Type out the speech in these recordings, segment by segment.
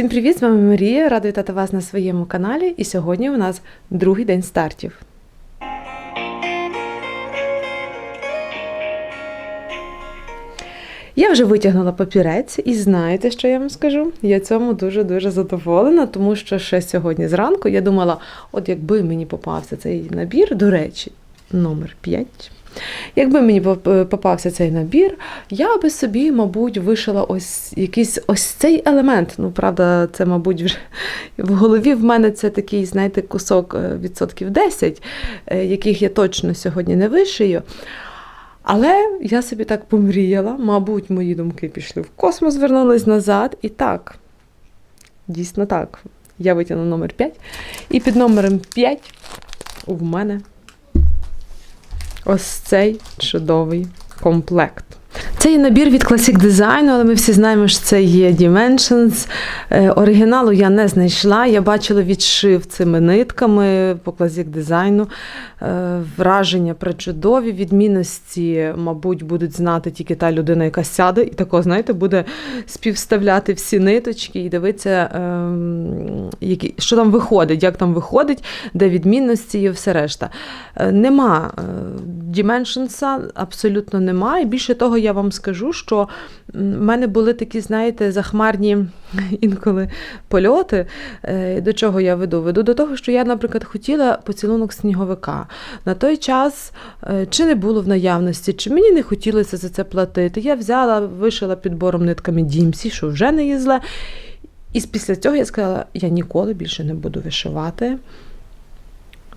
Всім привіт! З вами Марія. Рада вітати вас на своєму каналі. І сьогодні у нас другий день стартів. Я вже витягнула папірець, і знаєте, що я вам скажу? Я цьому дуже-дуже задоволена, тому що ще сьогодні зранку я думала, от якби мені попався цей набір, до речі, номер 5. Якби мені попався цей набір, я би собі, мабуть, вишила ось якийсь ось цей елемент. Ну, правда, це, мабуть, вже в голові в мене це такий, знаєте, кусок е, відсотків 10, е, яких я точно сьогодні не вишию. Але я собі так помріяла, мабуть, мої думки пішли в космос, вернулись назад. І так, дійсно так. Я витягнула номер 5. І під номером 5 у мене ось цей чудовий комплект. Це є набір від Classic Design, але ми всі знаємо, що це є Dimensions. Е, Оригіналу я не знайшла. Я бачила відшив цими нитками по Classic Design. Е, Враження причудові, відмінності, мабуть, будуть знати тільки та людина, яка сяде, і тако, знаєте, буде співставляти всі ниточки і дивитися, ем, що там виходить, як там виходить, де відмінності і все решта. Е, Нема Dimensions, абсолютно нема. І більше того, я вам скажу, що в мене були такі, знаєте, захмарні інколи польоти. Е, До чого я веду? Веду до того, що я, наприклад, хотіла поцілунок сніговика. На той час е, чи не було в наявності, чи мені не хотілося за це платити. Я взяла, вишила підбором нитками Дімсі, що вже не є зле. І після цього я сказала, я ніколи більше не буду вишивати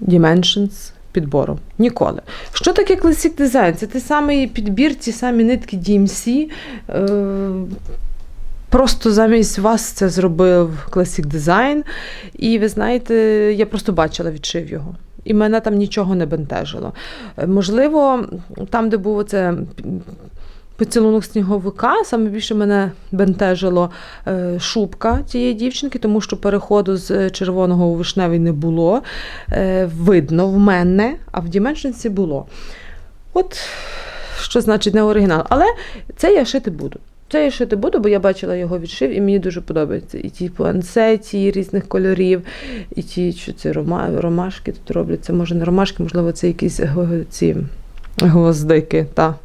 Dimensions підбором. Ніколи. Що таке Classic Design? Це той самий підбір, ті самі нитки DMC. Е, Просто замість вас це зробив Classic Design. І ви знаєте, я просто бачила відшив його. І мене там нічого не бентежило. Е, Можливо, там, де був оце поцілунок сніговика, саме більше мене бентежило е, шубка тієї дівчинки, тому що переходу з червоного у вишневий не було. Е, Видно в мене, а в Діменшенсі було. От що значить не оригінал. Але це я шити буду. Це я шити буду, бо я бачила його відшив, і мені дуже подобається. І ті пуансеті різних кольорів, і ті, що це рома, ромашки тут роблять. Це може не ромашки, можливо, це якісь ці гвоздики. Та.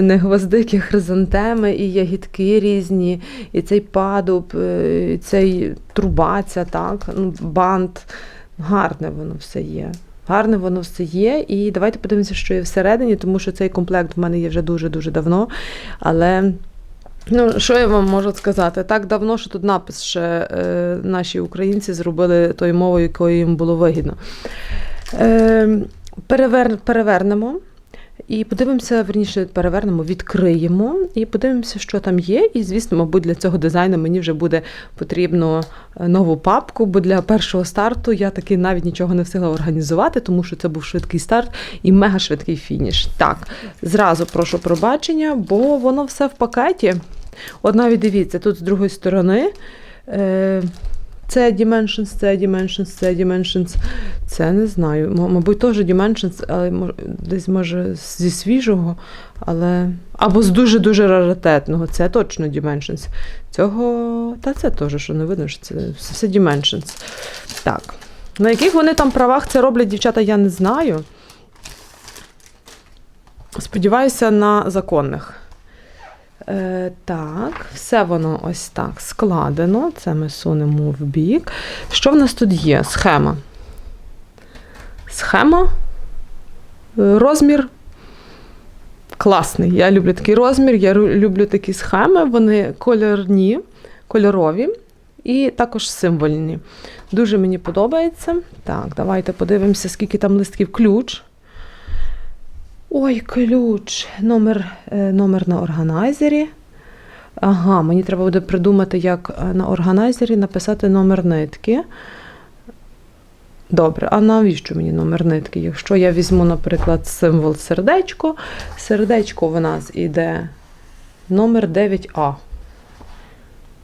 Не гвоздики, хризантеми, і ягідки різні, і цей падуб, е, і цей трубаця, так, ну, бант. Гарне воно все є. Гарне воно все є. І давайте подивимося, що є всередині, тому що цей комплект в мене є вже дуже-дуже давно. Але ну, що я вам можу сказати? Так давно, що тут напис ще е, наші українці зробили тою мовою, якою їм було вигідно. Е, перевер, перевернемо. І подивимося, верніше перевернемо, відкриємо і подивимося, що там є. І, звісно, мабуть, для цього дизайну мені вже буде потрібно е, нову папку, бо для першого старту я таки навіть нічого не встигла організувати, тому що це був швидкий старт і мега швидкий фініш. Так, зразу прошу пробачення, бо воно все в пакеті. От навіть дивіться, тут з другої сторони. Е, це Dimensions, це Dimensions, це Dimensions. Це не знаю. Мабуть, теж Dimensions, але десь може зі свіжого, але. Або з дуже-дуже раритетного. Це точно Dimensions. Цього. Та це теж, що не видно, що це все Dimensions. Так. На яких вони там правах це роблять, дівчата, я не знаю. Сподіваюся, на законних. Е, так, все воно ось так складено. Це ми сунемо в бік. Що в нас тут є? Схема. Схема. Е, Розмір. Класний. Я люблю такий розмір, я люблю такі схеми. Вони кольорні, кольорові і також символьні. Дуже мені подобається. Так, давайте подивимося, скільки там листків. Ключ. Ой, ключ. Номер, е, номер на органайзері. Ага, мені треба буде придумати, як е, на органайзері написати номер нитки. Добре, а навіщо мені номер нитки? Якщо я візьму, наприклад, символ сердечко, сердечко в нас іде номер 9А.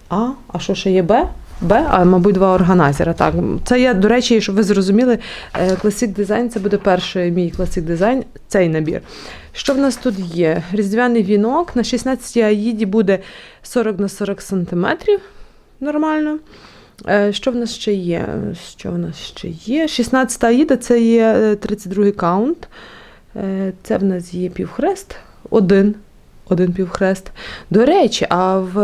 А, а що ще є Б? Б, а мабуть, два органайзера. Так, це я, до речі, щоб ви зрозуміли, е, Classic Design це буде перший мій Classic Design, цей набір. Що в нас тут є? Різдвяний вінок на 16 аїді буде 40 на 40 см. нормально. Е, Що в нас ще є? Що в нас ще є? 16 аїда це є е, 32 каунт. Е, Це в нас є півхрест. Один. Один півхрест. До речі, а в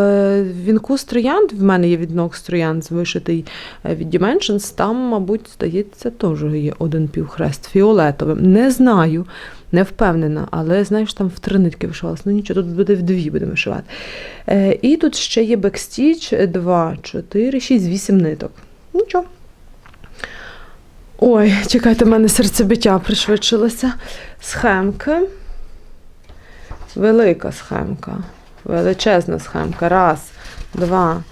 вінку з в мене є віднок з троянд вишитий е, від Dimensions, там, мабуть, здається, теж є один півхрест фіолетовим. Не знаю, не впевнена, але знаєш, там в три нитки вишивалася. Ну нічого, тут буде в дві будемо вишивати. Е, І тут ще є бекстіч 2, 4, 6, 8 ниток. Нічого. Ой, чекайте, в мене серцебиття пришвидшилося. Схемки. Велика схемка. Величезна схемка. Раз, два,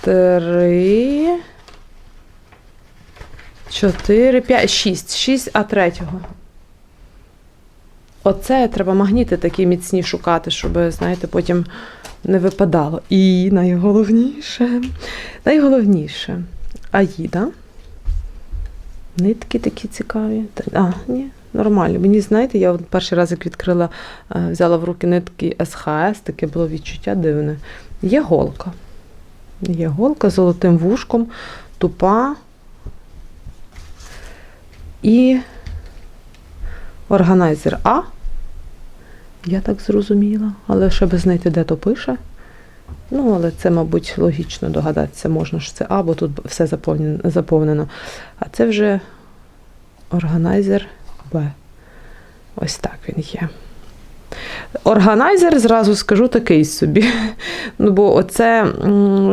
три, чотири, п'ять, шість. Шість, а третього. Оце треба магніти такі міцні шукати, щоб, знаєте, потім не випадало. І найголовніше, найголовніше Аїда. Нитки такі цікаві. А, ні, нормально. Мені, знаєте, я перший раз, як відкрила, е, взяла в руки нитки СХС, таке було відчуття дивне. Є голка. Є голка з золотим вушком, тупа. І органайзер А. Я так зрозуміла, але ще би знайти, де то пише. Ну, але це, мабуть, логічно догадатися можна, що це А, бо тут все заповнено. А це вже органайзер Б. Ось так він є. Органайзер, зразу скажу, такий собі. Ну, бо оце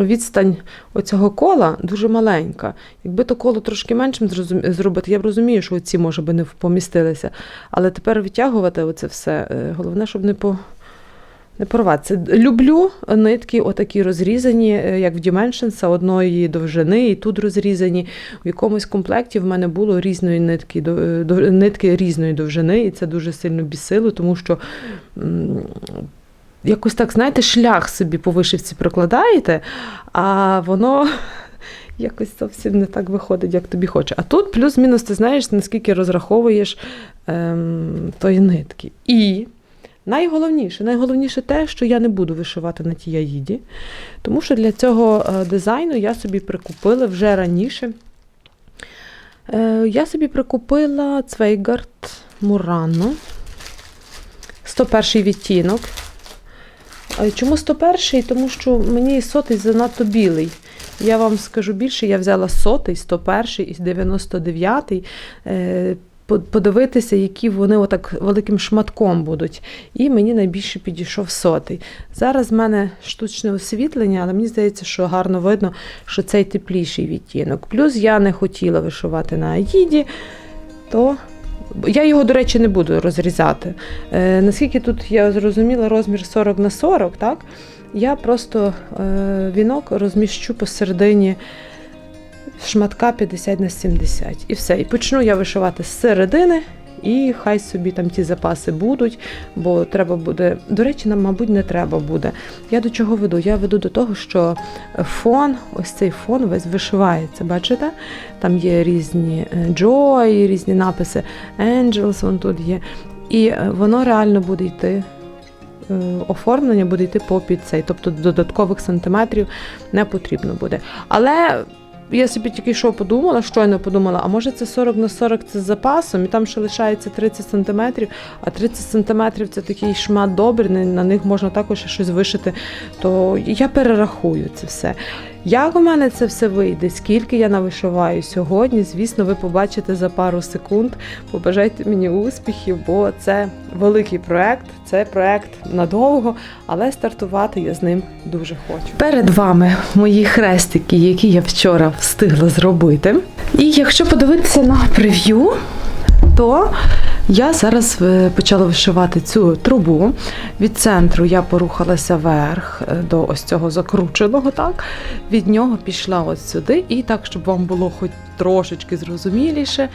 відстань оцього кола дуже маленька. Якби то коло трошки меншим зробити, я б розумію, що ці, може би, не помістилися. Але тепер витягувати оце все. е, Головне, щоб не по. Не порватися. Люблю нитки, отакі розрізані, е, як в Dimensions, одної довжини, і тут розрізані. В якомусь комплекті в мене було різної нитки, е, нитки різної довжини, і це дуже сильно бісило, тому що якось так, знаєте, шлях собі по вишивці прокладаєте, а воно. Якось зовсім не так виходить, як тобі хоче. А тут плюс-мінус, ти знаєш, наскільки розраховуєш ем, тої нитки. І найголовніше, найголовніше те, що я не буду вишивати на тій аїді, тому що для цього е, дизайну я собі прикупила вже раніше. Е, Я собі прикупила Цвейгард Мурано. 101 відтінок. Е, Чому 101? Тому що мені сотий занадто білий. Я вам скажу більше, я взяла сотий, 101 і 99. По- Подивитися, які вони отак великим шматком будуть. І мені найбільше підійшов сотий. Зараз в мене штучне освітлення, але мені здається, що гарно видно, що цей тепліший відтінок. Плюс я не хотіла вишивати на аїді, то я його, до речі, не буду розрізати. Е, наскільки тут я зрозуміла розмір 40 на 40, так? Я просто е, вінок розміщу посередині шматка 50 на 70. І все. І почну я вишивати з середини, і хай собі там ті запаси будуть, бо треба буде. До речі, нам, мабуть, не треба буде. Я до чого веду? Я веду до того, що фон, ось цей фон весь вишивається. Бачите? Там є різні е, Joy, різні написи, Angels, вон тут є. І е, воно реально буде йти. е, Оформлення буде йти по під цей, тобто додаткових сантиметрів не потрібно буде. Але я собі тільки що подумала, щойно подумала, а може це 40 на 40 це з запасом, і там ще лишається 30 сантиметрів, а 30 сантиметрів це такий шмат добрий, на- них можна також щось вишити. То я перерахую це все. Як у мене це все вийде, скільки я навишиваю сьогодні, звісно, ви побачите за пару секунд. Побажайте мені успіхів, бо це великий проект, це проект надовго, але стартувати я з ним дуже хочу. Перед вами мої хрестики, які я вчора встигла зробити. І якщо подивитися на прев'ю, то я зараз е, почала вишивати цю трубу. Від центру я порухалася вверх е, до ось цього закрученого, так? Від нього пішла ось сюди, і так, щоб вам було хоч трошечки зрозуміліше,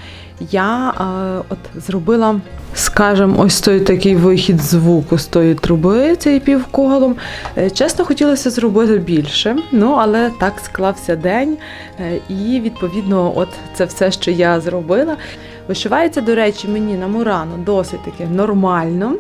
я е, от зробила, скажімо, ось той такий вихід звуку з тої труби, цією півколом. Е, Чесно, хотілося зробити більше, ну але так склався день, і відповідно, от це все, що я зробила. Вишивається, до речі, мені на Мурану досить таки нормально,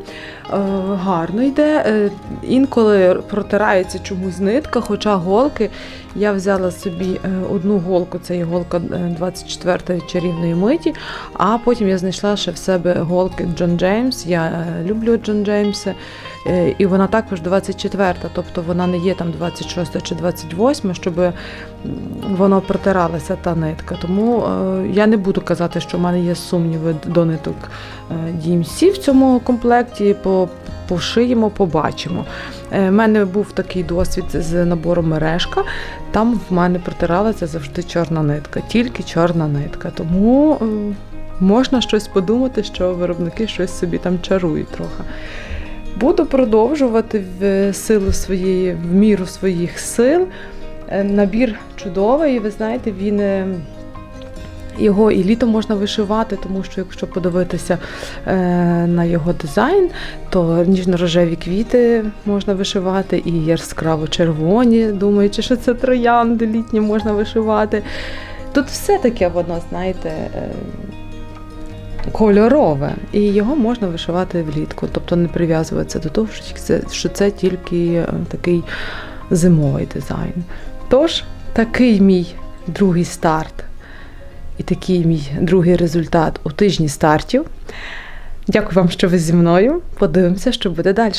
гарно йде. Е, Інколи протирається чомусь нитка, хоча голки Я взяла собі е, одну голку, це є голка 24-ї чарівної миті, а потім я знайшла ще в себе голки Джон Джеймс. Я е, люблю Джон Джеймса. Е, І вона також 24, тобто вона не є там 26 чи 28, щоб воно протиралася та нитка. Тому е, я не буду казати, що в мене є сумніви до ниток е, DMC в цьому комплекті. По, пошиємо, побачимо. У мене був такий досвід з набором мережка. Там в мене протиралася завжди чорна нитка, тільки чорна нитка. Тому е, можна щось подумати, що виробники щось собі там чарують трохи. Буду продовжувати в силу своєї, в міру своїх сил. Е, Набір чудовий, ви знаєте, він. Його і літом можна вишивати, тому що якщо подивитися е, на його дизайн, то ніжно-рожеві квіти можна вишивати, і яскраво червоні, думаючи, що це троянди літні можна вишивати. Тут все таке воно, знаєте, е, кольорове, і його можна вишивати влітку, тобто не прив'язуватися до того, що це, що це тільки е, такий зимовий дизайн. Тож, такий мій другий старт і такий мій другий результат у тижні стартів. Дякую вам, що ви зі мною. Подивимося, що буде далі.